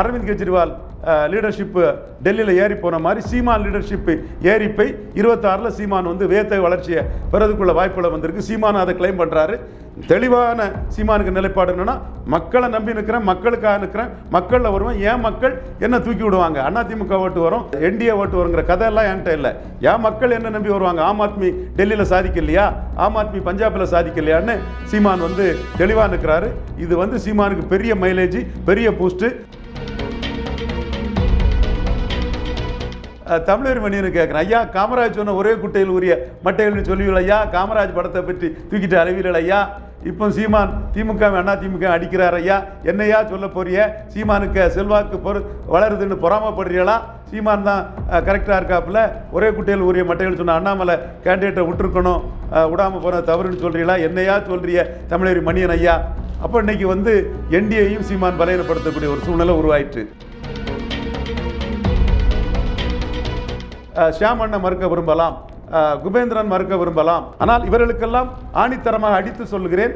Aravind Kejriwal leadership டெல்லியில் ஏறி போன மாதிரி சீமான் லீடர்ஷிப்பு ஏறி போய் இருபத்தாறில் சீமான் வந்து வேத்த வளர்ச்சியை பெறதுக்குள்ள வாய்ப்புகளை வந்திருக்கு. சீமான் அதை கிளைம் பண்ணுறாரு தெளிவான சீமானுக்கு நிலைப்பாடு என்னென்னா மக்களை நம்பி நிற்கிறேன் மக்களுக்காக நிற்கிறேன் மக்களில் வருவேன் ஏன் மக்கள் என்ன தூக்கி விடுவாங்க. அதிமுக ஓட்டு வரும் என்டிஏ ஓட்டு வருங்கிற கதையெல்லாம் என்கிட்ட இல்லை. ஏன் மக்கள் என்ன நம்பி வருவாங்க. ஆம் ஆத்மி டெல்லியில் சாதிக்கலையா? ஆம் ஆத்மி பஞ்சாபில் சாதிக்கலையான்னு சீமான் வந்து தெளிவாக நிற்கிறாரு இது வந்து சீமானுக்கு பெரிய மைலேஜ் பெரிய பூஸ்ட்டு தமிழர் மணியனு கேட்குறேன் ஐயா காமராஜ் சொன்ன ஒரே குட்டையில் உரிய மட்டைகள்னு சொல்லுவீர்கள் ஐயா. காமராஜ் படத்தை பற்றி தூக்கிட்டு அறிவியல் ஐயா. இப்போ சீமான் திமுக அண்ணா திமுக அடிக்கிறார் ஐயா. என்னையா சொல்ல போறிய சீமானுக்கு செல்வாக்கு பொறு வளருதுன்னு பொறாமப்படுறீங்களா சீமான் தான் கரெக்டாக இருக்காப்புல. ஒரே குட்டையில் உரிய மட்டைகள் சொன்ன அண்ணாமலை கேண்டிடேட்டை விட்டுருக்கணும். விடாமல் போன தவறுன்னு சொல்கிறீங்களா என்னையா சொல்கிறிய தமிழர் மணியன் ஐயா? அப்போ இன்னைக்கு வந்து என்டிஏயும் சீமான் பலையனப்படுத்தக்கூடிய ஒரு சூழ்நிலை உருவாயிற்று. ஷியாம் அண்ணன் மறுக்க விரும்பலாம் குபேந்திரன் மறுக்க விரும்பலாம். ஆனால் இவர்களுக்கெல்லாம் ஆணித்தரமாக அடித்து சொல்லுகிறேன்.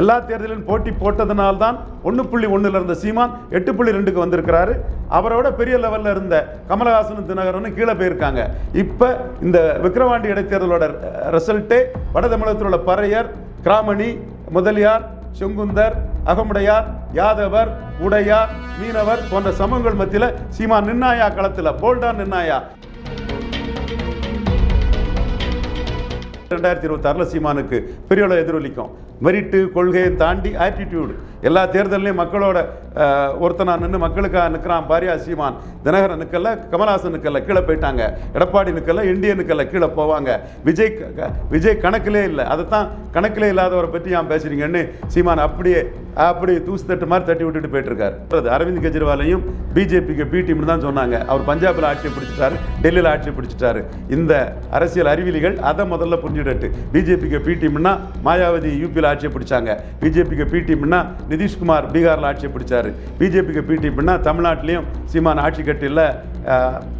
எல்லா தேர்தலிலும் போட்டி போட்டதனால்தான் ஒன்று புள்ளி ஒன்றில் இருந்த சீமான் எட்டு புள்ளி ரெண்டுக்கு வந்திருக்கிறாரு. அவரோட பெரிய லெவலில் இருந்த கமலஹாசன் தினகரனும் கீழே போயிருக்காங்க. இப்போ இந்த விக்ரவாண்டி இடைத்தேர்தலோட ரிசல்ட்டே வட தமிழகத்தில் உள்ள பறையர் கிராமணி முதலியார் செங்குந்தர் அகமுடையார் யாதவர் உடையார் மீனவர் போன்ற சமூகங்கள் மத்தியில் சீமான் நின்னாயா களத்தில் போல்டா நின்னாயா? ரெண்டாயிரத்தி இருபத்தாறில் சீமானுக்கு பெரிய அளவு எதிரொலிக்கும். மெரிட்டு கொள்கையை தாண்டி ஆட்டிடியூடு எல்லா தேர்தல்லையும் மக்களோட ஒருத்தனா நின்று மக்களுக்காக நிற்கிறான் பாரியா சீமான் தினகரன் நிற்கல கமல்ஹாசன் நிற்கல கீழே போயிட்டாங்க. எடப்பாடி நிற்கல இந்தியன் நிற்கல கீழே போவாங்க. விஜய் விஜய் கணக்கிலே இல்லை. அதைத்தான் கணக்கிலே இல்லாதவரை பற்றி ஏன் பேசுறீங்கன்னு சீமான் அப்படியே அப்படி தூசு தட்டு மாதிரி தட்டி விட்டுட்டு போயிட்டு அரவிந்த் கெஜ்ரிவாலையும் பிஜேபிக்கு பி டீம்னு தான் சொன்னாங்க. அவர் பஞ்சாபில் ஆட்சியை பிடிச்சிட்டாரு டெல்லியில் ஆட்சியை பிடிச்சிட்டாரு. இந்த அரசியல் அறிவிலிகள் அதை முதல்ல புரிஞ்சுடட்டு பிஜேபிக்கு பி டீம்னா மாயாவதி யூபியில் ஆட்சியை பிடிச்சாங்க. பிஜேபிக்கு பி டீம்னா நிதிஷ்குமார் பீகாரில் ஆட்சியை பிடிச்சாரு. பிஜேபிக்கு பி டீம்னா தமிழ்நாட்டிலையும் சீமான் ஆட்சி கட்டியில்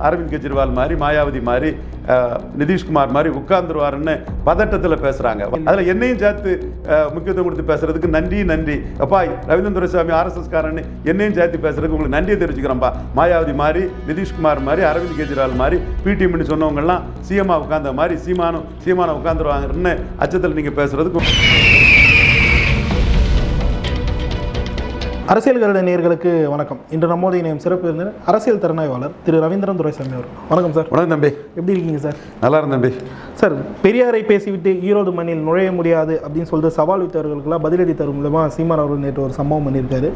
அரவிந்த் கெஜ்ரிவால் மாதிரி மாயாவதி மாதிரி நிதிஷ்குமார் மாதிரி உட்கார்ந்துருவாருன்னு பதட்டத்தில் பேசுகிறாங்க அதில் என்னையும் சேர்த்து முக்கியத்துவம் கொடுத்து பேசுறதுக்கு நன்றி நன்றி. அப்பா ரவீந்திரன் துரைசாமி ஆர்எஸ்எஸ் காரன்னு என்னையும் சேர்த்து பேசுறதுக்கு உங்களுக்கு நன்றியை தெரிவிச்சுக்கிறேன்ப்பா மாயாவதி மாதிரி நிதிஷ்குமார் மாதிரி அரவிந்த் கெஜ்ரிவால் மாதிரி பிடிஎம்னு சொன்னவங்கலாம் சிஎம்மா உட்கார்ந்த மாதிரி சீமானும் சீமானை உட்காந்துருவாங்கன்னு அச்சத்தில் நீங்கள் பேசுகிறதுக்கு அரசியல் கருட நேயர்களுக்கு வணக்கம். இன்று நம்மோடு இணையம் சிறப்பு விருந்தினர் அரசியல் திறனாய்வாளர் திரு ரவீந்திரன் துரைசாமி அவர். வணக்கம் சார். உடனே தம்பி. எப்படி இருக்கீங்க சார்? நல்லா இருந்தேன் தம்பி. சார் பெரியாரை பேசிவிட்டு ஈரோடு மண்ணில் நுழைய முடியாது அப்படின்னு சொல்லிட்டு சவால் வித்தவர்களுக்கெல்லாம் பதிலடி தரும் மூலமாக சீமான் அவர்கள் நேற்று ஒரு சம்பவம் பண்ணியிருக்காரு.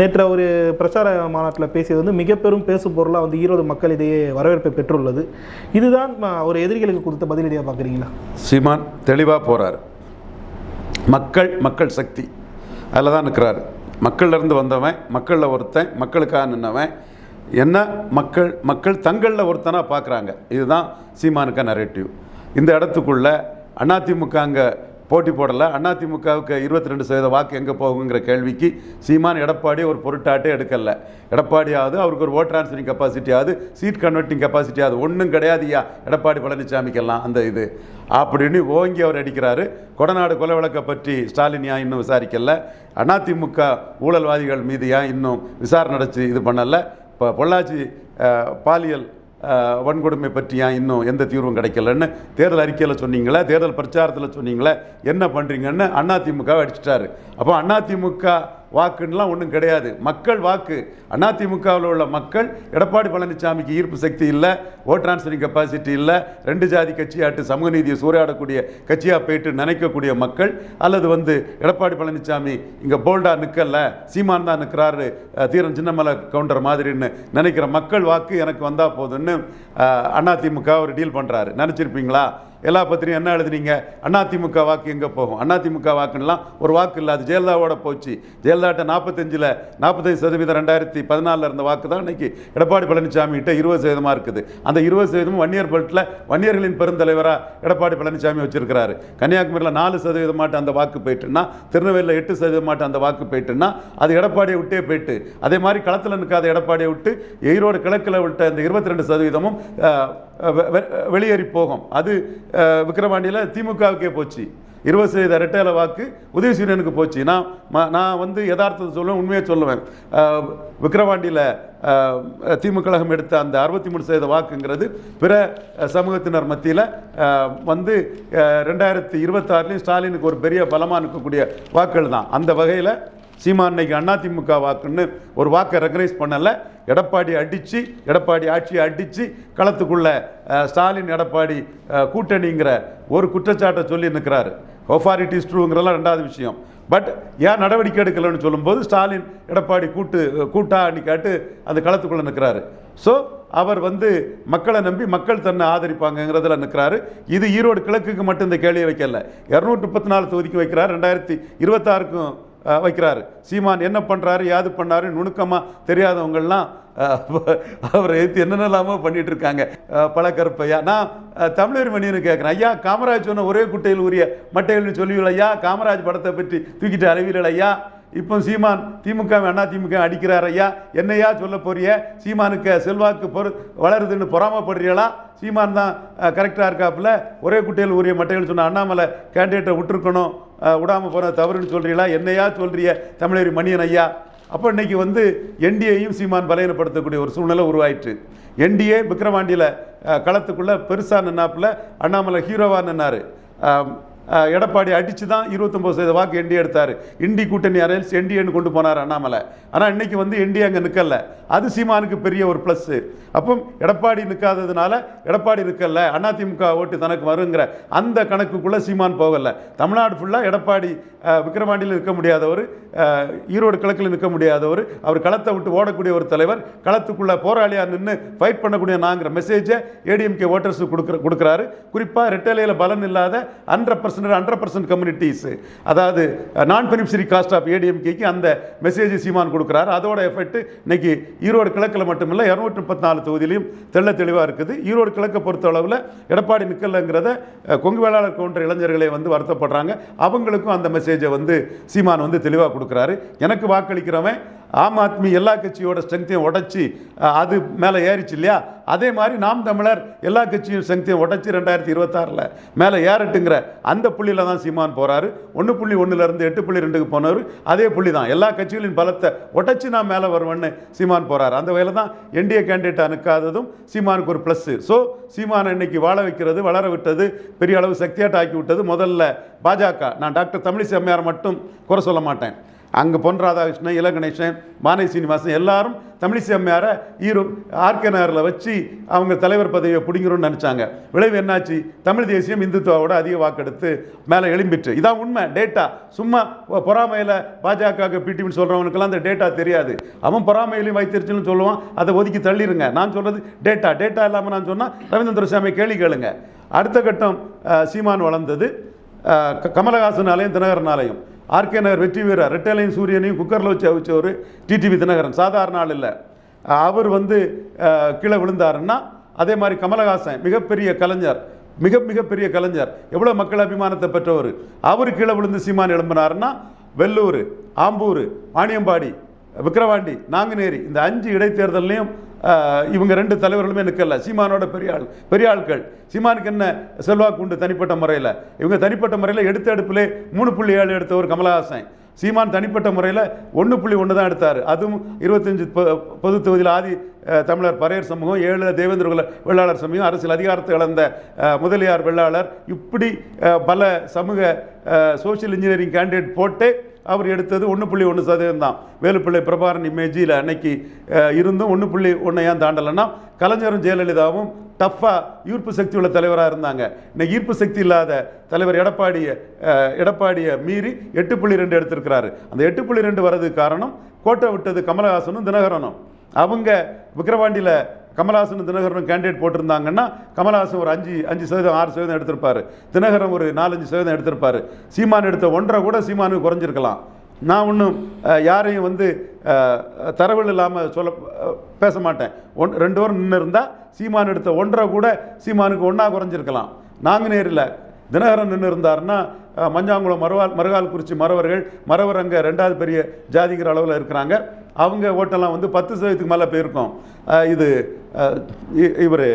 நேற்று ஒரு பிரச்சார மாநாட்டில் பேசியது வந்து மிக பெரும் பேசு பொருளாக வந்து ஈரோடு மக்களிடையே வரவேற்பை பெற்றுள்ளது. இதுதான் ஒரு எதிரிகளுக்கு கொடுத்த பதிலடியாக பார்க்குறீங்களா? சீமான் தெளிவாக போகிறாரு மக்கள் மக்கள் சக்தி. அதில் தான் நிற்கிறாரு மக்கள்ல இருந்து வந்தவன் மக்களில் ஒருத்தன் மக்களுக்காக நின்னவன். என்ன? மக்கள் மக்கள் தங்களில் ஒருத்தனாக பார்க்குறாங்க. இதுதான் சீமானுக்கா நரேட்டிவ் இந்த இடத்துக்குள்ள அதிமுக அங்கே போட்டி போடலை. அதிமுகவுக்கு இருபத்தி ரெண்டு சதவீத வாக்கு எங்கே போகுங்கிற கேள்விக்கு சீமான் எடப்பாடி ஒரு பொருட்டாட்டே எடுக்கல. எடப்பாடியாவது அவருக்கு ஒரு ஓட் டிரான்ஸ்ஃபரிங் கெப்பாசிட்டியாவது சீட் கன்வெர்ட்டிங் கெப்பாசிட்டியாவது ஒன்றும் கிடையாதுயா எடப்பாடி பழனிசாமிக்கெல்லாம் அந்த இது. அப்படின்னு ஓங்கி அவர் அடிக்கிறாரு. கொடநாடு கொலை வழக்கை பற்றி ஸ்டாலின் ஏன் இன்னும் விசாரிக்கல? அதிமுக ஊழல்வாதிகள் மீது ஏன் இன்னும் விசாரணை நடத்தி இது பண்ணலை? இப்போ பொள்ளாச்சி பாலியல் வன்கொடுமை பற்றி ஏன் இன்னும் எந்த தீர்வும் கிடைக்கலன்னு தேர்தல் அறிக்கையில் சொன்னீங்களே தேர்தல் பிரச்சாரத்தில் சொன்னீங்களே என்ன பண்ணுறீங்கன்னு அதிமுக அடிச்சிட்டாரு. அப்போ அதிமுக வாக்குன்னெலாம் ஒன்றும் கிடையாது. மக்கள் வாக்கு. அதிமுகவில் உள்ள மக்கள் எடப்பாடி பழனிசாமிக்கு ஈர்ப்பு சக்தி இல்லை ஓட் டிரான்ஸ்ஃபரிங் கெப்பாசிட்டி இல்லை ரெண்டு ஜாதி கட்சியாட்டு சமூக நீதியை சூறையாடக்கூடிய கட்சியாக போயிட்டு நினைக்கக்கூடிய மக்கள் அல்லது வந்து எடப்பாடி பழனிசாமி இங்கே போல்டாக நிற்கலை சீமான் தான் நிற்கிறாரு தீரன் சின்னமலை கவுண்டர் மாதிரின்னு நினைக்கிற மக்கள் வாக்கு எனக்கு வந்தால் போதுன்னு அதிமுக ஒரு டீல் பண்ணுறாரு நினச்சிருப்பீங்களா? எல்லா பத்திரிகையும் என்ன எழுதுனீங்க? அதிமுக வாக்கு எங்கே போகும்? அதிமுக வாக்குன்னெலாம் ஒரு வாக்கு இல்லை அது ஜெயலலிதாவோட போச்சு. ஜெயலலிதாட்ட நாற்பத்தஞ்சில் நாற்பத்தஞ்சு சதவீதம் ரெண்டாயிரத்தி பதினாலில் இருந்த வாக்கு தான் இன்றைக்கி எடப்பாடி பழனிசாமி கிட்ட இருபது சதவீதமாக இருக்குது. அந்த இருபது சதவீதமும் வன்னியர் பெல்ட்டில் வன்னியர்களின் பெருந்தலைவராக எடப்பாடி பழனிசாமி வச்சிருக்கிறாரு. கன்னியாகுமரியில் நாலு சதவீதமாட்டு அந்த வாக்கு போயிட்டுன்னா திருநெல்வேலியில் எட்டு சதவீதமாட்டு அந்த வாக்கு போயிட்டுன்னா அது எடப்பாடியை விட்டே போயிட்டு அதே மாதிரி களத்தில் நிற்காத எடப்பாடியை விட்டு ஈரோடு கிழக்கில் விட்ட இந்த இருபத்தி ரெண்டு சதவீதமும் வெளியேறி போகும். அது விக்கிரவாண்டியில் திமுகவுக்கே போச்சு. இருபது சதவீத ரெட்டையில வாக்கு உதயசூரியனுக்கு போச்சு. நான் நான் வந்து யதார்த்தத்தை சொல்லுவேன் உண்மையை சொல்லுவேன். விக்ரவாண்டியில் விக்கிரவாண்டியில் திமுக கழகம் எடுத்த அந்த அறுபத்தி மூணு சதவீத வாக்குங்கிறது பிற சமூகத்தினர் மத்தியில் வந்து ரெண்டாயிரத்தி இருபத்தாறுலையும் ஸ்டாலினுக்கு ஒரு பெரிய பலமாக இருக்கக்கூடிய வாக்குகள் தான். அந்த வகையில் சீமான் இன்னைக்கு அதிமுக வாக்குன்னு ஒரு வாக்கை ரெக்கனைஸ் பண்ணலை. எடப்பாடி அடித்து எடப்பாடி ஆட்சியை அடித்து களத்துக்குள்ள ஸ்டாலின் எடப்பாடி கூட்டணிங்கிற ஒரு குற்றச்சாட்டை சொல்லி நிற்கிறாரு ஒஃபாரிட்டிஸ் ட்ரூங்கிறதெல்லாம் ரெண்டாவது விஷயம். பட் ஏன் நடவடிக்கை எடுக்கலைன்னு சொல்லும்போது ஸ்டாலின் எடப்பாடி கூட்டு கூட்டா கேட்டு அந்த களத்துக்குள்ளே நிற்கிறாரு ஸோ அவர் வந்து மக்களை நம்பி மக்கள் தன்னை ஆதரிப்பாங்கங்கிறதுல நிற்கிறாரு இது ஈரோடு கிழக்குக்கு மட்டும் இந்த கேள்வியை வைக்கல. இரநூற்றி முப்பத்தி நாலு தொகுதிக்கு வைக்கிறார். ரெண்டாயிரத்தி இருபத்தாறுக்கும் வைக்கிறாரு. சீமான் என்ன பண்ணுறாரு யாது பண்ணாரு நுணுக்கமாக தெரியாதவங்கள்லாம் அவரை எடுத்து என்னென்னலாமோ பண்ணிட்டு இருக்காங்க பழக்கருப்பையா. பல கருப்பையா நான் தமிழர் மணியனு கேட்குறேன் ஐயா காமராஜ் சொன்ன ஒரே குட்டையில் உரிய மட்டைகள்னு சொல்லுவீர்கள் ஐயா காமராஜ் படத்தை பற்றி தூக்கிட்டு அறிவியல் ஐயா. இப்போ சீமான் திமுக அண்ணா திமுக அடிக்கிறார் ஐயா. என்னையா சொல்ல போறிய? சீமானுக்கு செல்வாக்கு பொறு வளருதுன்னு பொறாமப்படுறீங்களா சீமான் தான் கரெக்டாக இருக்காப்புல. ஒரே குட்டையில் உரிய மட்டைகள் சொன்ன அண்ணாமலை கேண்டிடேட்டை விட்டுருக்கணும். விடாமல் போன தவறுன்னு சொல்கிறீங்களா என்னையா சொல்கிறிய தமிழர் மணியன் ஐயா? அப்போ இன்றைக்கி வந்து என்டிஏயும் சீமான் பலையனப்படுத்தக்கூடிய ஒரு சூழ்நிலை உருவாயிற்று. என்டிஏ விக்ரவாண்டியில் களத்துக்குள்ளே பெருசாக நின்னாப்பில் அண்ணாமலை ஹீரோவாக நின்னார். எடப்பாடி அடிச்சு தான் இருபத்தொம்பது சதவீத வாக்கு என்டி எடுத்தார். இண்டி கூட்டணி அரேல்ஸ் என்டிஏன்னு கொண்டு போனார் அண்ணாமலை. ஆனால் இன்னைக்கு வந்து என்டி அங்கே நிற்கல அது சீமானுக்கு பெரிய ஒரு ப்ளஸ்ஸு அப்போ எடப்பாடி நிற்காததுனால எடப்பாடி நிற்கல அதிமுக ஓட்டு தனக்கு வருங்கிற அந்த கணக்குக்குள்ள சீமான் போகல. தமிழ்நாடு ஃபுல்லாக எடப்பாடி விக்கிரவாண்டியில் நிற்க முடியாதவர் ஈரோடு கிழக்கில் நிற்க முடியாதவர் அவர் களத்தை விட்டு ஓடக்கூடிய ஒரு தலைவர் களத்துக்குள்ள போராளியா நின்று ஃபைட் பண்ணக்கூடிய நாங்கிற மெசேஜை ஏடிஎம்கே ஓட்டர்ஸுக்கு கொடுக்குற கொடுக்குறாரு. குறிப்பாக ரெட்டலையில் பலன் இல்லாத hundred percent hundred percent communities அதாவது நான் பெனிஃபிஷரி காஸ்ட் ஆஃப் ஏடிஎம்கேக்கு அந்த மெசேஜ் சீமான் கொடுக்குறாரு. அதோட எஃபெக்ட் இன்னைக்கு ஈரோடு கிழக்கில் மட்டுமில்லை இரநூற்றி முப்பத்தி நாலு தொகுதியிலையும் தெள்ள தெளிவாக இருக்குது. ஈரோடு கிழக்கை பொறுத்த அளவில் எடப்பாடி நிற்கலைங்கிறத கொங்கு வேளாளர் போன்ற இளைஞர்களே வந்து வருத்தப்படுறாங்க. அவங்களுக்கும் அந்த மெசேஜை வந்து சீமான் வந்து தெளிவாக கொடுக்குறாரு. எனக்கு வாக்களிக்கிறவன் ஆம் ஆத்மி எல்லா கட்சியோட ஸ்ட்ரென்த்தையும் உடச்சி அது மேலே ஏறிச்சு இல்லையா? அதே மாதிரி நாம் தமிழர் எல்லா கட்சியும் ஸ்ட்ரென்த்தையும் உடச்சி ரெண்டாயிரத்தி இருபத்தாறில் மேலே ஏறட்டுங்கிற அந்த புள்ளியில் தான் சீமான் போகிறாரு ஒன்று புள்ளி ஒன்றுலேருந்து எட்டு புள்ளி ரெண்டுக்கு போனவர் அதே புள்ளி தான். எல்லா கட்சிகளின் பலத்தை உடைச்சி நான் மேலே வருவேன்னு சீமான் போகிறார் அந்த வகையில் தான் என்டிஏ கேண்டிடேட் அனுக்காததும் சீமானுக்கு ஒரு ப்ளஸ்ஸு ஸோ சீமானை இன்னைக்கு வாழ வைக்கிறது வளர விட்டது பெரிய அளவு சக்தியாட்ட ஆக்கி விட்டது முதல்ல பாஜக. நான் டாக்டர் தமிழிசை அம்மையார் மட்டும் குறை சொல்ல மாட்டேன். அங்கே பொன் ராதாகிருஷ்ணன் இல கணேசன் மானை சீனிவாசன் எல்லாரும் தமிழிசை அம்மையாரை ஈரோ ஆர்கே நகரில் வச்சு அவங்க தலைவர் பதவியை பிடிங்கிறோம்னு நினச்சாங்க. விளைவு என்னாச்சு? தமிழ் தேசியம் இந்துத்துவோட அதிக வாக்கெடுத்து மேலே எழும்பிட்டு இதான் உண்மை. டேட்டா. சும்மா பொறாமையில் பாஜக பிடிவின்னு சொல்கிறவனுக்கெல்லாம் அந்த டேட்டா தெரியாது. அவன் பொறாமையிலையும் வைத்திருச்சுன்னு சொல்லுவான். அதை ஒதுக்கி தள்ளிடுங்க நான் சொல்கிறது டேட்டா. டேட்டா இல்லாமல் நான் சொன்னால் ரவீந்திர சாமி கேள்வி கேளுங்க. அடுத்த கட்டம் சீமான் வளர்ந்தது. கமலஹாசன் ஆலயம் கமலஹாசனாலையும் தினகரனாலையும். ஆர்கே நகர் வெற்றி வீரர் ரெட்டலையும் சூரியனையும் குக்கரில் வச்சு அவிச்சவர் டிடிவி தினகரன். சாதாரண ஆள் இல்லை. அவர் வந்து கீழே விழுந்தாருன்னா அதே மாதிரி கமலஹாசன் மிகப்பெரிய கலைஞர் மிக மிகப்பெரிய கலைஞர் எவ்வளோ மக்கள் அபிமானத்தை பெற்றவர். அவர் கீழே விழுந்து சீமான் எழும்பினாருன்னா வெள்ளூர் ஆம்பூர் வாணியம்பாடி விக்கிரவாண்டி நாங்குநேரி இந்த அஞ்சு இடைத்தேர்தல்லையும் இவங்க ரெண்டு தலைவர்களுமே நிற்கல சீமானோட பெரிய ஆள் பெரிய ஆட்கள் சீமானுக்கு என்ன செல்வாக்கு உண்டு தனிப்பட்ட முறையில்? இவங்க தனிப்பட்ட முறையில் எடுத்த எடுப்பிலே மூணு புள்ளி ஏழு எடுத்தவர் கமலஹாசன். சீமான் தனிப்பட்ட முறையில் ஒன்று புள்ளி ஒன்று தான் எடுத்தார். அதுவும் இருபத்தஞ்சு பொ- பொது தொகுதியில் ஆதி தமிழர் பறையர் சமூகம் ஏழு தேவேந்திர வெள்ளாளர் சமூகம் அரசியல் அதிகாரத்தை இழந்த முதலியார் வெள்ளாளர். இப்படி பல சமூக சோஷியல் இன்ஜினியரிங் கேண்டிடேட் போட்டு அவர் எடுத்தது ஒன்று புள்ளி ஒன்று சதவீதம் தான் வேலுப்பிள்ளை பிரபாகரன் இமேஜியில் அன்னைக்கு இருந்தும் ஒன்று புள்ளி ஒன்றை ஏன் தாண்டலைன்னா கலைஞரும் ஜெயலலிதாவும் டஃப்பாக ஈர்ப்பு சக்தி உள்ள தலைவராக இருந்தாங்க. இன்னைக்கு ஈர்ப்பு சக்தி இல்லாத தலைவர் எடப்பாடியை எடப்பாடியை மீறி எட்டு புள்ளி ரெண்டு எடுத்திருக்கிறாரு. அந்த எட்டு புள்ளி ரெண்டு வர்றதுக்கு காரணம் கோட்டை விட்டது கமலஹாசனும் தினகரனும். அவங்க விக்கிரவாண்டியில் கமலஹாசன் தினகரனும் கேண்டிடேட் போட்டிருந்தாங்கன்னா கமலஹாசன் ஒரு அஞ்சு அஞ்சு சதவீதம் ஆறு சதவீதம் எடுத்திருப்பார். தினகரன் ஒரு நாலஞ்சு சதவீதம் எடுத்திருப்பார். சீமான் எடுத்த ஒன்றரை கூட சீமானுக்கு குறைஞ்சிருக்கலாம். நான் ஒன்றும் யாரையும் வந்து அஹ், தரவில் இல்லாமல் சொல்ல பேச மாட்டேன். ஒன் ரெண்டு வாரம் நின்று இருந்தால் சீமான் எடுத்த ஒன்றரை கூட சீமானுக்கு ஒன்றா குறைஞ்சிருக்கலாம். நாங்குநேரில் தினகரன் நின்று இருந்தாருன்னா மஞ்சாங்குளம் மறுவால் மறுகால் குறிச்சி மறவர்கள் மறவர் அங்கே ரெண்டாவது பெரிய ஜாதிங்கிற அளவில் இருக்கிறாங்க. அவங்க ஓட்டெல்லாம் வந்து பத்து சதவீதத்துக்கு மேலே போயிருக்கோம் இது இவர்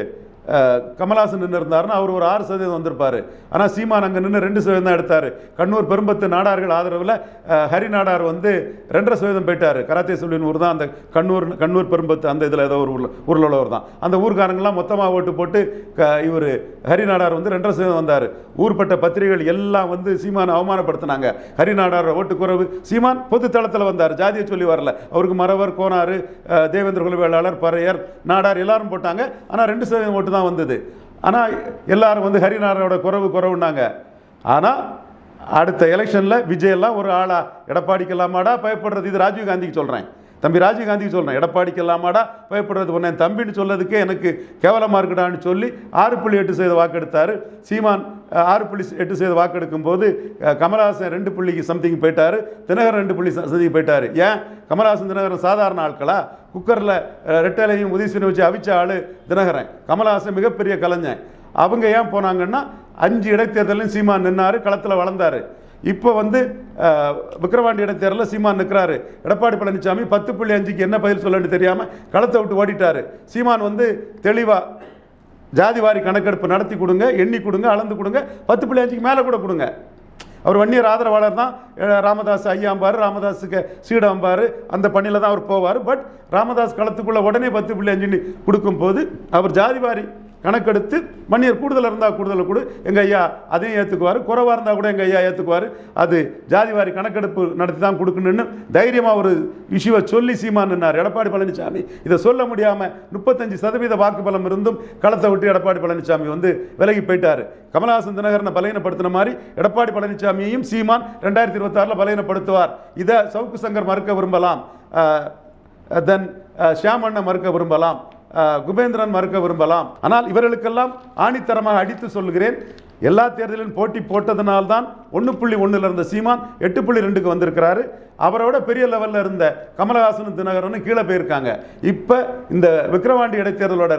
கமலாசன் நின்று இருந்தாருன்னா அவர் ஒரு ஆறு சதவீதம் வந்திருப்பார். ஆனால் சீமான் அங்கே நின்று ரெண்டு சதவீதம் தான் எடுத்தார். கண்ணூர் பெரும்பத்து நாடார்கள் ஆதரவில் ஹரி நாடார் வந்து ரெண்டரை சதவீதம் போயிட்டார். கராத்தே சொல்லின் ஊர் தான் அந்த கண்ணூர் கண்ணூர் பெரும்பத்து அந்த இதில் ஏதோ ஒரு ஊரில் ஊரில் உள்ளவர் தான். அந்த ஊர்க்காரங்கெல்லாம் மொத்தமாக ஓட்டு போட்டு க இவர் ஹரி நாடார் வந்து ரெண்டரை சதவீதம் வந்தார். ஊர்பட்ட பத்திரிகைகள் எல்லாம் வந்து சீமானை அவமானப்படுத்தினாங்க. ஹரி நாடார் ஓட்டு குறைவு. சீமான் பொது தளத்தில் வந்தார். ஜாதியை சொல்லி வரல. அவருக்கு மறவர் கோனார் தேவேந்திர குலவேளாளர் பறையர் நாடார் எல்லாரும் போட்டாங்க. ஆனால் ரெண்டு சதவீதம் ஓட்டு தான் வந்தது. ஆனால் எல்லாரும் வந்து ஹரிநாராயணோட குறவு குறவுனாங்க ஆனால் அடுத்த எலெக்ஷனில் விஜயெல்லாம் ஒரு ஆளா எடப்பாடிக்கலாமாடா பயப்படுறது. இது ராஜீவ் காந்திக்கு சொல்கிறேன் தம்பி ராஜீவ் காந்திக்கு சொல்கிறேன் எடப்பாடிக்கலாமாடா பயப்படுறது உன்னை என் தம்பின்னு சொல்லதுக்கே எனக்கு கேவலமாக இருக்குடான்னு சொல்லி ஆறு புள்ளி எட்டு சதவீத வாக்கெடுத்தார் சீமான் ஆறு புள்ளி எட்டு சதவீத வாக்கெடுக்கும் போது கமலஹாசன் ரெண்டு புள்ளிக்கு சம்திங் போயிட்டார். தினகரன் ரெண்டு புள்ளி சம்திங் போயிட்டார். ஏன்? கமலஹாசன் தினகரன் சாதாரண ஆட்களா? குக்கரில் ரெட்டலையும் உதயசூரியனை வச்சு அவிச்ச ஆள் தினகரன். கமலஹாசன் மிகப்பெரிய கலைஞன். அவங்க ஏன் போனாங்கன்னா அஞ்சு இடைத்தேர்தலையும் சீமான் நின்னார் களத்தில் வளர்ந்தார். இப்போ வந்து விக்கிரவாண்டி இடைத்தேர்தலில் சீமான் நிற்கிறாரு எடப்பாடி பழனிசாமி பத்து புள்ளி அஞ்சுக்கு என்ன பதில் சொல்லணும்னு தெரியாமல் களத்தை விட்டு ஓடிட்டாரு. சீமான் வந்து தெளிவாக ஜாதிவாரி கணக்கெடுப்பு நடத்தி கொடுங்க எண்ணி கொடுங்க அளந்து கொடுங்க பத்து புள்ளி அஞ்சுக்கு மேலே கூட கொடுங்க. அவர் வன்னியர் ஆதரவாளர் தான் ராமதாஸ் ஐயாம்பார் ராமதாஸுக்கு சீடாம்பார் அந்த பணியில் தான் அவர் போவார். பட் ராமதாஸ் களத்துக்குள்ளே உடனே பத்து புள்ளி அஞ்சுன்னு கொடுக்கும்போது அவர் ஜாதிவாரி கணக்கெடுத்து மன்னியர் கூடுதல் இருந்தால் கூடுதலை கொடு. எங்கள் ஐயா அதையும் ஏற்றுக்குவார் குறைவாக இருந்தால் கூட எங்கள் ஐயா ஏற்றுக்குவார் அது ஜாதிவாரி கணக்கெடுப்பு நடத்தி தான் கொடுக்கணும்னு தைரியமாக ஒரு இஷ்யூவை சொல்லி சீமானுன்னார் எடப்பாடி பழனிசாமி இதை சொல்ல முடியாமல் முப்பத்தஞ்சு சதவீத வாக்கு பலம் இருந்தும் களத்தை விட்டு எடப்பாடி பழனிசாமி வந்து விலகி போயிட்டார். கமலஹாசன் தினகரனை பலகீனப்படுத்தின மாதிரி எடப்பாடி பழனிசாமியையும் சீமான் ரெண்டாயிரத்தி இருபத்தாறில் பலகீனப்படுத்துவார். இதை சவுக்கு சங்கர் மறுக்க விரும்பலாம். தென் ஷியாமண்ணை மறுக்க விரும்பலாம். குபேந்திரன் மறுக்க விரும்பலாம். ஆனால் இவர்களுக்கெல்லாம் ஆணித்தரமாக அடித்து சொல்கிறேன். எல்லா தேர்தலிலும் போட்டி போட்டதனால்தான் ஒன்று புள்ளி ஒன்றில் இருந்த சீமான் எட்டு புள்ளி ரெண்டுக்கு வந்திருக்கிறாரு. அவரோட பெரிய லெவலில் இருந்த கமலஹாசன் தினகரன் கீழே போயிருக்காங்க. இப்போ இந்த விக்ரவாண்டி இடைத்தேர்தலோட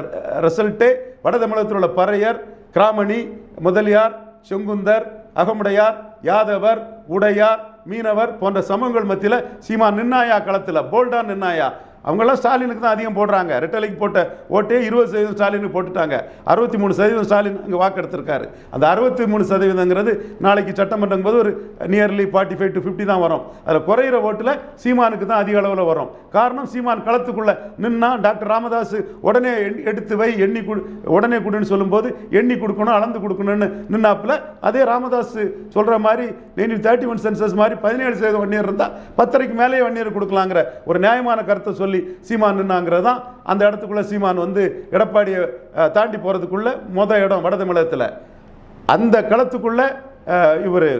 ரிசல்ட்டே வட தமிழகத்தில் உள்ள பறையர் கிராமணி முதலியார் செங்குந்தர் அகமுடையார் யாதவர் உடையார் மீனவர் போன்ற சமூகங்கள் மத்தியில் சீமான் நின்னாயா களத்தில்? போல்டா நின்னாயா? அவங்கெல்லாம் ஸ்டாலினுக்கு தான் அதிகம் போடுறாங்க. ரெட்டலைக்கு போட்ட ஓட்டே இருபது சதவீதம் ஸ்டாலினுக்கு போட்டுட்டாங்க. அறுபத்தி மூணு சதவீதம் ஸ்டாலின் அங்கே வாக்கெடுத்திருக்காரு அந்த அறுபத்தி மூணு சதவீதங்கிறது நாளைக்கு சட்டமன்றம் போது ஒரு nearly forty five to fifty தான் வரும். அதில் குறையிற ஓட்டில் சீமானுக்கு தான் அதிக அளவில் வரும். காரணம் சீமான் களத்துக்குள்ளே நின்னா டாக்டர் ராமதாஸ் உடனே எடுத்து வை எண்ணி கொடு உடனே கொடுன்னு சொல்லும்போது எண்ணி கொடுக்கணும் அளந்து கொடுக்கணும்னு நின்னாப்பில் அதே ராமதாஸ் சொல்கிற மாதிரி நீ தேர்ட்டி ஒன் சென்சஸ் மாதிரி பதினேழு சதவீதம் வன்னியர் இருந்தால் பத்தரைக்கு மேலேயே வன்னியர் கொடுக்கலாங்கிற ஒரு நியாயமான கருத்தை சொல்லி சீமான் நின்னாங்கிறது தான் அந்த இடத்துக்குள்ள சீமான் வந்து எடப்பாடியை தாண்டி போகிறதுக்குள்ளே மொத இடம் வட தமிழகத்தில். அந்த களத்துக்குள்ளே இவர்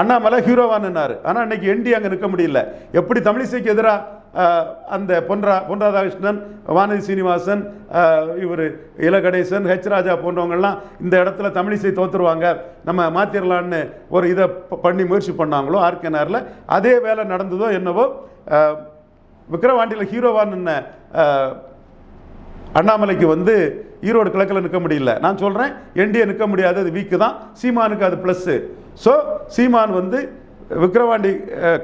அண்ணாமலை ஹீரோவானார் ஆனால் இன்றைக்கி என்டி அங்கே நிற்க முடியல. எப்படி தமிழிசைக்கு எதிராக அந்த பொன்ரா பொன் ராதாகிருஷ்ணன் வானதி சீனிவாசன் இவர் இலகணேசன் ஹெச் ராஜா போன்றவங்கெல்லாம் இந்த இடத்துல தமிழிசை தோற்றுருவாங்க நம்ம மாற்றிடலான்னு ஒரு இதை பண்ணி முயற்சி பண்ணாங்களோ ஆர்கேனாரில் அதே வேலை நடந்ததோ என்னவோ விக்ரவாண்டியில் ஹீரோவாக நின்ன அண்ணாமலைக்கு வந்து ஈரோடு கிழக்கில் நிற்க முடியல. நான் சொல்கிறேன் என்டிஏ நிற்க முடியாது அது வீக்கு தான். சீமானுக்கு அது ப்ளஸ்ஸு ஸோ சீமான் வந்து விக்கிரவாண்டி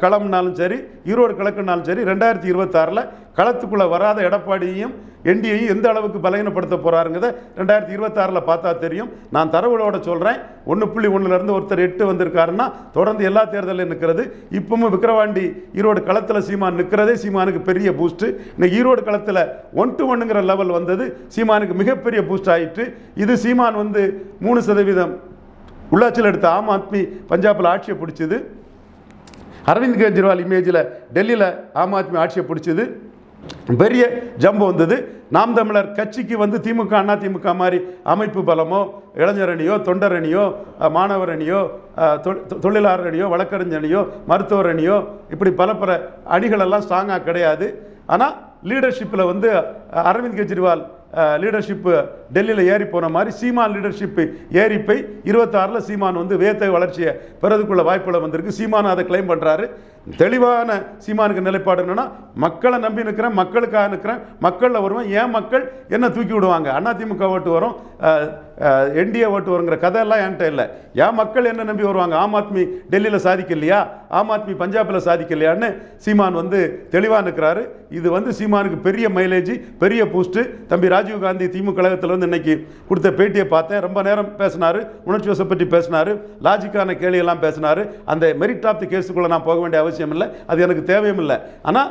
களம்னாலும் சரி ஈரோடு கிழக்குனாலும் சரி ரெண்டாயிரத்தி இருபத்தாறில் களத்துக்குள்ளே வராத எடப்பாடியையும் என்டிஏயும் எந்த அளவுக்கு பலகீனப்படுத்த போகிறாருங்கிறத ரெண்டாயிரத்தி இருபத்தாறில் பார்த்தா தெரியும். நான் தரவுகளோட சொல்கிறேன் ஒன்று புள்ளி ஒன்றுலேருந்து ஒருத்தர் எட்டு வந்திருக்காருன்னா தொடர்ந்து எல்லா தேர்தலிலும் நிற்கிறது இப்பவும் விக்கிரவாண்டி ஈரோடு களத்தில் சீமான் நிற்கிறதே சீமானுக்கு பெரிய பூஸ்ட்டு இன்னைக்கு ஈரோடு களத்தில் ஒன் டு ஒன்னுங்கிற லெவல் வந்தது சீமானுக்கு மிகப்பெரிய பூஸ்ட் ஆயிட்டு இது சீமான் வந்து மூணு சதவீதம் உள்ளாட்சியில் எடுத்த ஆம் ஆத்மி பஞ்சாபில் ஆட்சியை பிடிச்சது. அரவிந்த் கெஜ்ரிவால் இமேஜில் டெல்லியில் ஆம் ஆத்மி ஆட்சியை பிடிச்சது. பெரிய ஜம்பு வந்தது. நாம் தமிழர் கட்சிக்கு வந்து திமுக அண்ணா திமுக மாதிரி அமைப்பு பலமோ இளைஞரணியோ தொண்டரணியோ தொண்டர் அணியோ மாணவர் அணியோ தொ- தொழிலாளர் அணியோ வழக்கறிஞர் மருத்துவர் அணியோ இப்படி பல பல அணிகளெல்லாம் ஸ்ட்ராங்காக கிடையாது. ஆனால் லீடர்ஷிப்பில் வந்து அரவிந்த் கெஜ்ரிவால் லீடர்ஷிப்பு டெல்லியில் ஏறி போன மாதிரி சீமான் லீடர்ஷிப்பு ஏறி போய் இருபத்தாறில் சீமான் வந்து வேத்த வளர்ச்சியை பெறதுக்குள்ள வாய்ப்புகள் வந்திருக்கு. சீமான் அதை கிளைம் பண்ணுறாரு தெளிவான சீமானுக்கு நிலைப்பாடு என்னன்னா மக்களை நம்பி நிற்கிறேன் மக்களுக்காக நிற்கிறேன் மக்களில் வருவேன் ஏன் மக்கள் என்ன தூக்கி விடுவாங்க? அதிமுக ஓட்டு வரும் என்டிஏ ஓட்டு வருங்கிற கதையெல்லாம் என்கிட்ட இல்லை. ஏன் மக்கள் என்ன நம்பி வருவாங்க? ஆம் ஆத்மி டெல்லியில் சாதிக்கலையா? ஆம் ஆத்மி பஞ்சாபில் சாதிக்கலையான்னு சீமான் வந்து தெளிவாக நிற்கிறாரு இது வந்து சீமானுக்கு பெரிய மைலேஜ் பெரிய பூஸ்ட்டு தம்பி ராஜீவ் காந்தி திமுக கழகத்தில் வந்து இன்னைக்கு கொடுத்த பேட்டியை பார்த்தேன். ரொம்ப நேரம் பேசினார் உணர்ச்சி வசப்பற்றி பேசினார் லாஜிக்கான கேள்வியெல்லாம் பேசினார். அந்த மெரிட் ஆஃப் தி கேஸுக்குள்ளே நான் போக வேண்டிய அவசியம் இல்லை அது எனக்கு தேவையும் இல்லை ஆனால்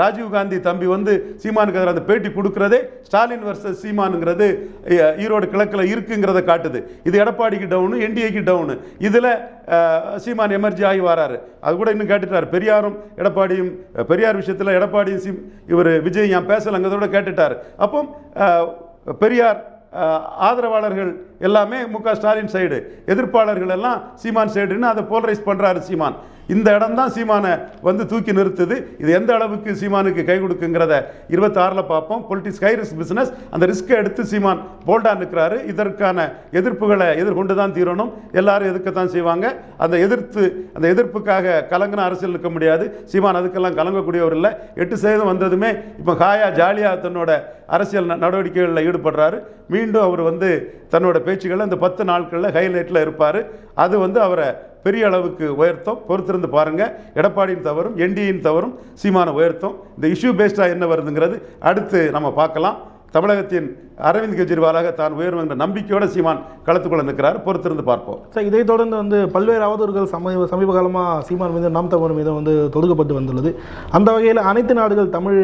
ராஜீவ் காந்தி தம்பி வந்து சீமானுக்கு எதிராக அந்த பேட்டி கொடுக்குறதே ஸ்டாலின் வர்சஸ் சீமானுங்கிறது ஈரோடு கிழக்கில் இருக்குங்கிறத காட்டுது. இது எடப்பாடிக்கு டவுனு என்டிஏக்கு டவுனு இதில் சீமான் எமர்ஜி ஆகி வராரு. அது கூட இன்னும் கேட்டுட்டார். பெரியாரும் எடப்பாடியும் பெரியார் விஷயத்தில் எடப்பாடியும் சீம் இவர் விஜய் ஏன் பேசலைங்கிறதோட கேட்டுட்டார். அப்போ பெரியார் ஆதரவாளர்கள் எல்லாமே மு க ஸ்டாலின் சைடு. எதிர்ப்பாளர்கள் எல்லாம் சீமான் சைடுன்னு அதை போலரைஸ் பண்ணுறாரு சீமான். இந்த இடம் தான் சீமானை வந்து தூக்கி நிறுத்துது. இது எந்த அளவுக்கு சீமானுக்கு கை கொடுக்குங்கிறத இருபத்தாறில் பார்ப்போம். பொலிட்டிக்ஸ் ஹை ரிஸ்க் பிஸ்னஸ் அந்த ரிஸ்க்கை எடுத்து சீமான் போல்டாக நிற்கிறாரு இதற்கான எதிர்ப்புகளை எதிர்கொண்டு தான் தீரணும். எல்லாரும் எதிர்க்கத்தான் செய்வாங்க? அந்த எதிர்த்து அந்த எதிர்ப்புக்காக கலங்கின அரசியல் நிற்க முடியாது. சீமான் அதுக்கெல்லாம் கலங்கக்கூடியவர் இல்லை. எட்டு சதவீதம் வந்ததுமே இப்போ ஹாயா ஜாலியாக தன்னோட அரசியல் ந- நடவடிக்கைகளில் ஈடுபடுறாரு. மீண்டும் அவர் வந்து தன்னோட பேச்சுகளில் இந்த பத்து நாட்களில் ஹைலைட்டில் இருப்பார். அது வந்து அவரை பெரிய அளவுக்கு உயர்த்தும். பொறுத்திருந்து பாருங்கள் எடப்பாடியின் தவறும் என்டியின் தவறும் சீமான உயர்த்தும். இந்த இஷ்யூ பேஸ்டாக என்ன வருதுங்கிறது அடுத்து நம்ம பார்க்கலாம். தமிழகத்தின் அரவிந்த் கெஜ்ரிவாலாக தான் உயரும் என்ற நம்பிக்கையோட சீமான் களத்துக்குள்ள நிற்கிறார். பொறுத்திருந்து பார்ப்போம். சார் இதைத் தொடர்ந்து வந்து பல்வேறு அவதூறுகள் சமீப சமீப காலமாக சீமான் மீது நாம் தமிழர் மீது வந்து தொடுக்கப்பட்டு வந்துள்ளது. அந்த வகையில் அனைத்து நாடுகள் தமிழ்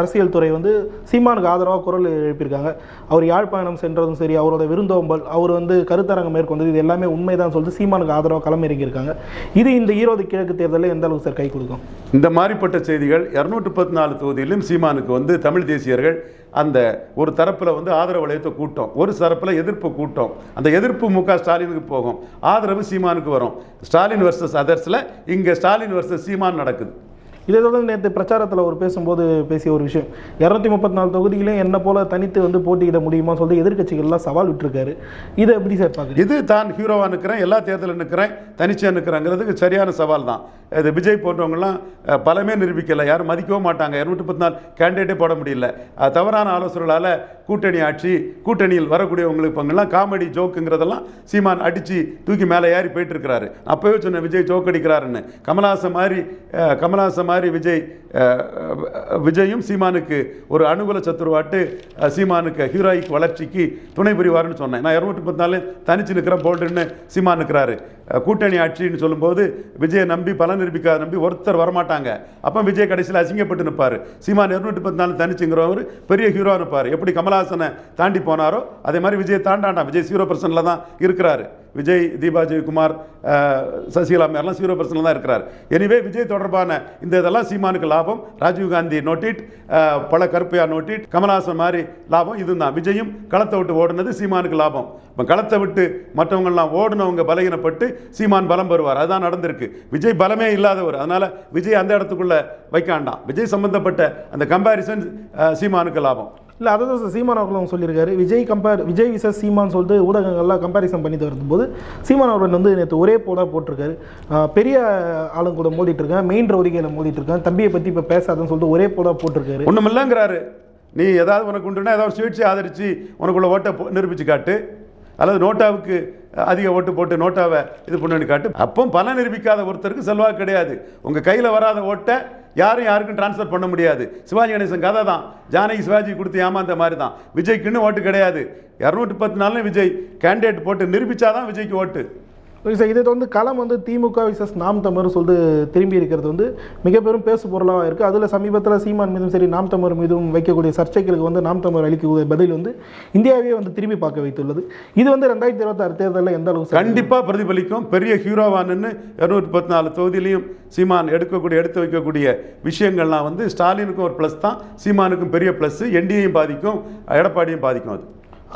அரசியல் துறை வந்து சீமானுக்கு ஆதரவாக குரல் எழுப்பியிருக்காங்க. அவர் யாழ்ப்பாணம் சென்றதும் சரி அவரோட விருந்தோம்பல் அவர் வந்து கருத்தரங்கம் மேற்கொண்டது இது எல்லாமே உண்மைதான் சொல்லிட்டு சீமானுக்கு ஆதரவாக களமிறங்கியிருக்காங்க இது இந்த ஈரோடு கிழக்கு தேர்தலில் எந்த அளவுக்கு சார் கை கொடுக்கும்? இந்த மாதிரிப்பட்ட செய்திகள் இரநூற்றி முப்பத்தி நாலு தொகுதியிலும் சீமானுக்கு வந்து தமிழ் தேசியர்கள் அந்த ஒரு தரப்பில் வந்து ஆதரவு வளையத்தை கூட்டம். ஒரு தரப்பில் எதிர்ப்பு கூட்டம். அந்த எதிர்ப்பு மு க ஸ்டாலினுக்கு போகும். ஆதரவு சீமானுக்கு வரும். ஸ்டாலின் வர்சஸ் அதர்ஸில் இங்கே ஸ்டாலின் வர்சஸ் சீமான் நடக்குது. இதை தொடர்ந்து நேற்று பிரச்சாரத்தில் அவர் பேசும்போது பேசிய ஒரு விஷயம். இரநூத்தி முப்பத்தி நாலு தொகுதியிலையும் என்ன போல தனித்து வந்து போட்டியிட முடியுமா சொல்லி எதிர்க்கட்சிகள்லாம் சவால் விட்டுருக்காரு. இதை எப்படி சார் பார்க்க இது தான் ஹீரோவாக நிற்கிறேன் எல்லா தேர்தலில் நிற்கிறேன் தனிச்சியாக நிற்கிறேங்கிறதுக்கு சரியான சவால் தான். இது விஜய் போன்றவங்கலாம் பலமே நிரூபிக்கலை யாரும் மதிக்கவும் மாட்டாங்க. இரநூத்தி முப்பத்தி நாலு கேண்டிடேட்டே போட முடியல. தவறான ஆலோசனைகளால் கூட்டணி ஆட்சி கூட்டணியில் வரக்கூடியவங்களுக்கு பங்கெல்லாம் காமெடி ஜோக்குங்கிறதெல்லாம் சீமான் அடித்து தூக்கி மேலே ஏறி போயிட்டு இருக்கிறாரு. அப்போவே சொன்ன விஜய் ஜோக் அடிக்கிறாருன்னு. கமலஹாசன் மாதிரி அஹ், மாதிரி மாதிரி விஜய் விஜயும் சீமானுக்கு ஒரு அனுகூல சத்துருவாட்டு சீமானுக்கு ஹீரோயிக் வளர்ச்சிக்கு துணை புரிவார்னு சொன்னேன். நான் இரநூற்றி முப்பத்தி நாலு தனிச்சு நிற்கிறேன் போல்டுன்னு சீமான் நிற்கிறாரு கூட்டணி ஆட்சின்னு சொல்லும்போது விஜயை நம்பி பலன் நிரூபிக்காத நம்பி ஒருத்தர் வரமாட்டாங்க. அப்போ விஜய் கடைசியில் அசிங்கப்பட்டு நிற்பார். சீமான் இருநூற்றி பத்து நாள் தனிச்சுங்கிறவர் பெரிய ஹீரோ நிற்பார். எப்படி கமலஹாசனை தாண்டி போனாரோ அதே மாதிரி விஜய் தாண்டாண்டாம் விஜய் ஜீரோ பர்சன்டில் தான் இருக்கிறாரு. விஜய் தீபா ஜெயக்குமார் சசிகலா மேலாம் ஜீரோ பர்சன்டில் தான் இருக்கிறார். எனிவே விஜய் தொடர்பான இந்த இதெல்லாம் சீமானுக்கு லாபம். ராஜீவ் காந்தி நோட்டிட் பல கருப்பையா நோட்டிட் கமலஹாசன் மாதிரி லாபம். இது தான் விஜயும் களத்தை விட்டு ஓடுனது சீமானுக்கு லாபம். இப்போ களத்தை விட்டு மற்றவங்கெல்லாம் ஓடுனவங்க பலகீனப்பட்டு சீமான் பலம் பெறுவார். அதுதான் நடந்திருக்கு. விஜய் பலமே இல்லாதவர். அதனால விஜய் அந்த இடத்துக்குள்ள வைக்காண்டாம் விஜய் சம்பந்தப்பட்ட அந்த கம்பாரிசன் சீமானுக்கு லாபம். இல்லை அதை தான் சீமான் அவர்களும் சொல்லியிருக்காரு. விஜய் கம்பேர் விஜய் விசஸ் சீமான் சொல்லிட்டு ஊடகங்கள்லாம் கம்பேரிசன் பண்ணி வரும்போது சீமான் அவர்கள் வந்து நேற்று ஒரே போடாக போட்டிருக்காரு. பெரிய ஆளுங்க கூட மோதிட்டு இருக்கேன் மெயின் ரவுடிகையில் மோதிட்டு இருக்கேன் தம்பியை பற்றி இப்போ பேசாதுன்னு சொல்லிட்டு ஒரே போடாக போட்டிருக்காரு. ஒன்றும் இல்லைங்கிறாரு நீ ஏதாவது உனக்கு உண்டுனா ஏதாவது சுயேட்சை ஆதரித்து உனக்குள்ள ஓட்டை நிரூபிச்சு காட்டு. அல்லது நோட்டாவுக்கு அதிக ஓட்டு போட்டு நோட்டாவை இது பண்ணுன்னு காட்டு. அப்போ பணம் நிரூபிக்காத ஒருத்தருக்கு செல்வாக்கு கிடையாது. உங்கள் கையில் வராத ஓட்டை யாரும் யாருக்கும் ட்ரான்ஸ்ஃபர் பண்ண முடியாது. சிவாஜி கணேசன் கதை தான். ஜானகி சிவாஜி கொடுத்து ஏமாந்த மாதிரி தான். விஜய்க்குன்னு ஓட்டு கிடையாது. இரநூத்தி பத்து நாள்ல விஜய் கேண்டிடேட் போட்டு நிரூபிச்சாதான் விஜய்க்கு ஓட்டு. சார் இதை வந்து களம் வந்து திமுக விசஸ் நாம் தமிழ் சொல்லிட்டு திரும்பி இருக்கிறது வந்து மிக பெரும் பேசு பொருளாக இருக்குது அதில் சமீபத்தில் சீமான் மீதும் சரி நாம் தமிழர் மீதும் வைக்கக்கூடிய சர்ச்சைகளுக்கு வந்து நாம் தமிழர் அளிக்கக்கூடிய பதில் வந்து இந்தியாவே வந்து திரும்பி பார்க்க வைத்துள்ளது. இது வந்து ரெண்டாயிரத்தி இருபத்தாறு தேர்தலில் எந்த அளவுக்கு கண்டிப்பாக பிரதிபலிக்கும். பெரிய ஹீரோவானுன்னு இரநூத்தி பத்து நாலு தொகுதியிலையும் சீமான் எடுக்கக்கூடிய எடுத்து வைக்கக்கூடிய விஷயங்கள்லாம் வந்து ஸ்டாலினுக்கும் ஒரு ப்ளஸ் தான் சீமானுக்கும் பெரிய ப்ளஸ் என்டிஏயும் பாதிக்கும் எடப்பாடியும் பாதிக்கும் அது.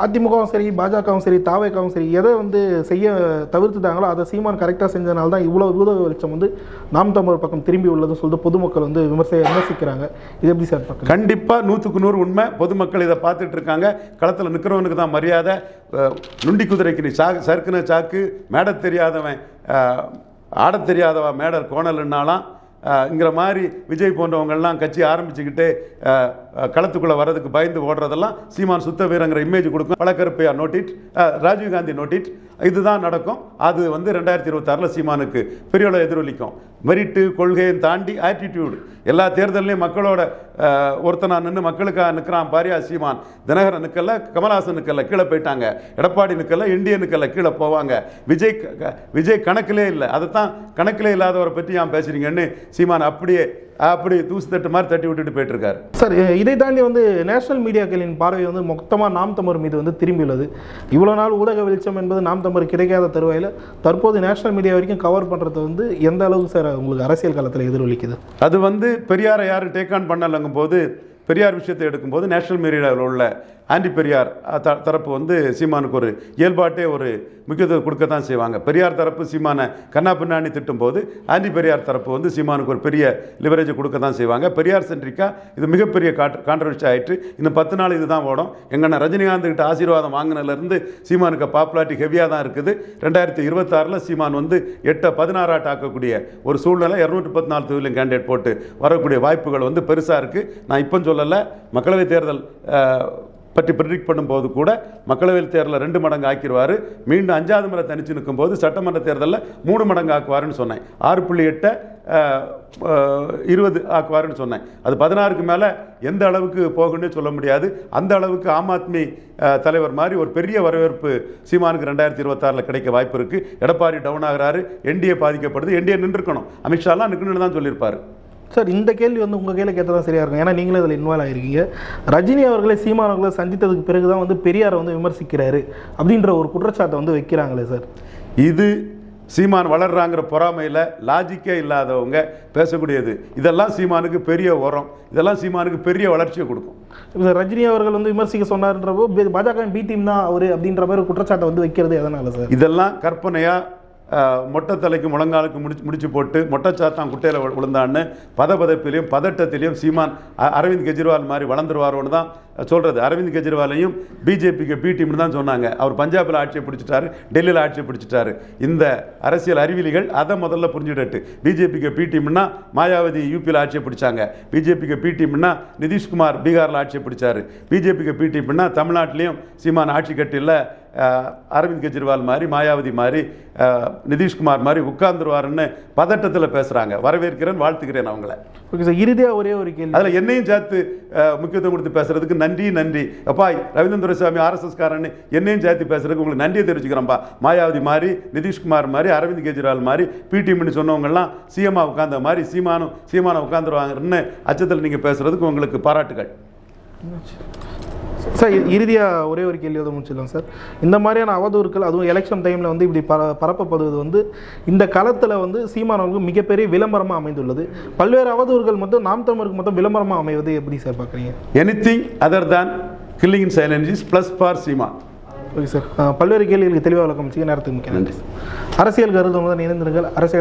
அதிமுகவும் சரி பாஜகவும் சரி தாவேக்காவும் சரி எதை வந்து செய்ய தவிர்த்துட்டாங்களோ அதை சீமான் கரெக்டாக செஞ்சதுனால தான் இவ்வளோ விரோத வெளிச்சம் வந்து நாம் தமிழர் பக்கம் திரும்பி உள்ளதுன்னு சொல்லிட்டு பொதுமக்கள் வந்து விமர்ச விமர்சிக்கிறாங்க. இது எப்படி சார் பார்க்குறீங்க? கண்டிப்பாக நூற்றுக்கு நூறு உண்மை. பொதுமக்கள் இதை பார்த்துட்டு இருக்காங்க. களத்தில் நிற்கிறவனுக்கு தான் மரியாதை. நுண்டி குதிரைக்கு நீ சாக்கு சறுக்குன சாக்கு மேட தெரியாதவன் ஆட ஆடத் மேடர் கோணல்னாலாம் இங்கிற மாதிரி விஜய் போன்றவங்கள்லாம் கட்சி ஆரம்பிச்சுக்கிட்டு களத்துக்குள்ளே வர்றதுக்கு பயந்து ஓடுறதெல்லாம் சீமான் சுத்த வீரங்கிற இமேஜ் கொடுக்கும். பழக்கருப்பையா நோட்டிட் ராஜீவ்காந்தி நோட்டிட் இதுதான் நடக்கும். அது வந்து ரெண்டாயிரத்தி இருபத்தாறில் சீமானுக்கு பெரிய அளவு எதிரொலிக்கும். மெரிட்டு கொள்கையை தாண்டி ஆட்டிடியூடு எல்லா தேர்தலையும் மக்களோட ஒருத்தனா நின்று மக்களுக்காக நிற்கிறான் பாரியா சீமான். தினகரன் நிற்கல கமல்ஹாசன் நிற்கல கீழே போயிட்டாங்க. எடப்பாடி நிற்கல இந்திய நிற்கல கீழே போவாங்க. விஜய் விஜய் கணக்கிலே இல்லை. அதைத்தான் கணக்கிலே இல்லாதவரை பற்றி ஏன் பேசுறீங்கன்னு சீமான் அப்படியே அப்படி தூசு தட்டு மாதிரி தட்டி விட்டுட்டு போயிட்டு இருக்காரு சார் இதை தாண்டி வந்து நேஷனல் மீடியாக்களின் பார்வை வந்து மொத்தமாக நாம் தமிழர் மீது வந்து திரும்பியுள்ளது. இவ்வளோ நாள் ஊடக வெளிச்சம் என்பது நாம் தமிழர் கிடைக்காத தருவாயில் தற்போது நேஷனல் மீடியா வரைக்கும் கவர் பண்ணுறது வந்து எந்த அளவுக்கு சார் உங்களுக்கு அரசியல் காலத்தில் எதிரொலிக்குது? அது வந்து பெரியாரை யாரும் டேக் ஆன் பண்ணலங்கும் போது பெரியார் விஷயத்தை எடுக்கும்போது நேஷனல் மீடியாவில் உள்ள ஆண்டி பெரியார் த தரப்பு வந்து சீமானுக்கு ஒரு இயல்பாட்டே ஒரு முக்கியத்துவம் கொடுக்க தான் செய்வாங்க. பெரியார் தரப்பு சீமானை கண்ணா பின்னாணி திட்டும்போது ஆண்டி பெரியார் தரப்பு வந்து சீமானுக்கு ஒரு பெரிய லிவரேஜை கொடுக்க தான் செய்வாங்க. பெரியார் சென்ட்ரிக்கா இது மிகப்பெரிய காட் கான்ட்ரவர்சி ஆகிட்டு இன்னும் பத்து நாள் இதுதான் ஓடும். எங்கன்னா ரஜினிகாந்த் கிட்ட ஆசீர்வாதம் வாங்கினதுலேருந்து சீமானுக்கு பாப்புலாரிட்டி ஹெவியாக தான் இருக்குது. ரெண்டாயிரத்தி இருபத்தாறில் சீமான் வந்து எட்டை பதினாறாட்டு ஆக்கக்கூடிய ஒரு சூழ்நிலை இரநூற்றி பத்து நாலு தொகுதியிலும் கேண்டிடேட் போட்டு வரக்கூடிய வாய்ப்புகள் வந்து பெருசாக இருக்குது நான் இப்போ சொல்ல சொல்லலை மக்களவைத் தேர்தல் பற்றி ப்ரிடிக்ட் பண்ணும்போது கூட மக்களவை தேர்தலில் ரெண்டு மடங்கு ஆக்கிடுவார் மீண்டும் அஞ்சாவது முறை தனிச்சு நிற்கும்போது சட்டமன்ற தேர்தலில் மூணு மடங்கு ஆக்குவாருன்னு சொன்னேன். ஆறு புள்ளி எட்டை இருபது ஆக்குவாருன்னு சொன்னேன். அது பதினாறுக்கு மேலே எந்த அளவுக்கு போகும்னு சொல்ல முடியாது. அந்த அளவுக்கு ஆம் ஆத்மி தலைவர் மாதிரி ஒரு பெரிய வரவேற்பு சீமானுக்கு ரெண்டாயிரத்தி இருபத்தாறில் கிடைக்க வாய்ப்பு இருக்குது எடப்பாடி டவுன் ஆகிறாரு என்டிஏ பாதிக்கப்படுது என்டிஏ நின்றுக்கணும். அமித்ஷாலாம் நிற்கணும்னு தான் சொல்லியிருப்பார். சார் இந்த கேள்வி வந்து உங்கள் கையில் கேட்டதான் சரியாக இருக்கும். ஏன்னா நீங்களும் இதில் இன்வால்வ் ஆகிருக்கீங்க ரஜினி அவர்களை சீமான் அவர்களை சந்தித்ததுக்கு பிறகு தான் வந்து பெரியாரை வந்து விமர்சிக்கிறாரு அப்படின்ற ஒரு குற்றச்சாட்டை வந்து வைக்கிறாங்களே சார். இது சீமான் வளர்றாங்கிற பொறாமையில் லாஜிக்கே இல்லாதவங்க பேசக்கூடியது. இதெல்லாம் சீமானுக்கு பெரிய உரம். இதெல்லாம் சீமானுக்கு பெரிய வளர்ச்சியை கொடுக்கும். இப்போ சார் ரஜினி அவர்கள் வந்து விமர்சிக்க சொன்னார்ன்றப்போ பாஜக பி டீம் தான் அவர் அப்படின்ற மாதிரி குற்றச்சாட்டை வந்து வைக்கிறது எதனால சார். இதெல்லாம் கற்பனையாக மொட்டை தலைக்கு முழங்காலுக்கு முடிச்சு முடிச்சு போட்டு மொட்டை சாத்தான் குட்டையில் விழுந்தான்னு பதபதப்பிலையும் பதட்டத்திலையும் சீமான் அரவிந்த் கெஜ்ரிவால் மாதிரி வளர்ந்துருவாரோன்னு தான் சொல்கிறது அரவிந்த் கெஜ்ரிவாலையும் பிஜேபிக்கு பி டீம்னு தான் சொன்னாங்க. அவர் பஞ்சாபில் ஆட்சியை பிடிச்சிட்டாரு டெல்லியில் ஆட்சியை பிடிச்சிட்டாரு. இந்த அரசியல் அறிவிலிகள் அதை முதல்ல புரிஞ்சுடட்டு பிஜேபிக்கு பி டீம்னா மாயாவதி யூபியில் ஆட்சியை பிடிச்சாங்க. பிஜேபிக்கு பி டீம்னா நிதிஷ்குமார் பீகாரில் ஆட்சியை பிடிச்சாரு. பிஜேபிக்கு பி டீம்னா தமிழ்நாட்டிலையும் சீமான் ஆட்சி கட்டியில் அரவிந்த் கெஜ்ரிவால் மாதிரி மாயாவதி மாதிரி நிதிஷ்குமார் மாதிரி உட்கார்ந்துருவாருன்னு பதட்டத்தில் பேசுகிறாங்க வரவேற்கிறேன் வாழ்த்துக்கிறேன் அவங்கள. ஓகே சார் இறுதியாக ஒரே ஒரு கேள்வி அதில் என்னையும் சேர்த்து முக்கியத்துவம் கொடுத்து பேசுறதுக்கு நன்றி நன்றி அப்பா ரவீந்திர துரைசாமி ஆர்எஸ்எஸ் காரன்னு என்னையும் சேர்த்து பேசுறதுக்கு உங்களுக்கு நன்றியை தெரிவிச்சுக்கிறேன்ப்பா மாயாவதி மாதிரி நிதிஷ்குமார் மாதிரி அரவிந்த் கெஜ்ரிவால் மாதிரி பிடிஎம்னு சொன்னவங்கெல்லாம் சிஎம்மா உட்கார்ந்த மாதிரி சீமானும் சீமானை உட்காந்துருவாங்கன்னு அச்சத்தில் நீங்கள் பேசுறதுக்கு உங்களுக்கு பாராட்டுகள் சார் இ- இறுதியா ஒரே ஒரு கேள்வியோட முடிச்சிடலாம் சார். இந்த மாதிரியான அவதூறுகள் அதுவும் எலெக்ஷன் டைமில் வந்து இப்படி பர பரப்பப்படுவது வந்து இந்த களத்தில் வந்து சீமானவர்களுக்கு மிகப்பெரிய விளம்பரமாக அமைந்துள்ளது. பல்வேறு அவதூறுகள் மட்டும் நாம் தமிழருக்கு மட்டும் விளம்பரமாக அமைவது எப்படி சார் பார்க்குறீங்க? Anything other than killing in silence is plus for Seema okay sir பல்வேறு கேள்விகளுக்கு தெளிவாக விளக்கம் நேரத்துக்கு மிக்க நன்றி அரசியல் கருத்து முதல் இணைந்திருங்கள். அரசியல்